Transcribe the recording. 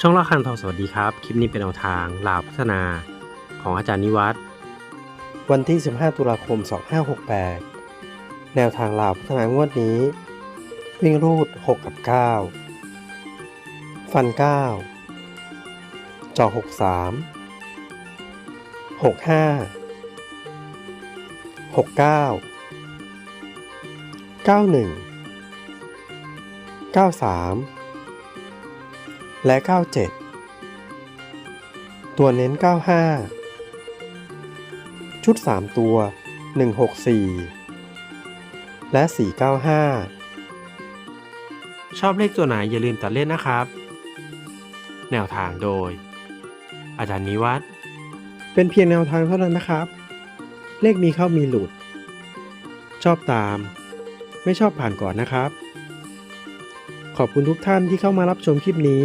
ช่องละคันทองสวัสดีครับ คลิปนี้เป็นแนวทางลาวพัฒนาของอาจารย์นิวัฒน์วันที่ 15 ตุลาคม 2568 แนวทางลาวพัฒนางวดนี้ วิ่งรูด 6 กับ 9 ฟัน 9 จอ 63 65 69 91 93 และ 97 ตัวเน้น 95 ชุด 3 ตัว 164 และ 495 ชอบเลขตัวไหนอย่าลืมตัดเล่นนะครับ แนวทางโดย อาจารย์นิวัฒน์เป็นเพียงแนวทางเท่านั้นนะครับ เลขมีเข้ามีหลุด ชอบตาม ไม่ชอบผ่านก่อนนะครับขอบคุณทุกท่านที่เข้ามารับชมคลิปนี้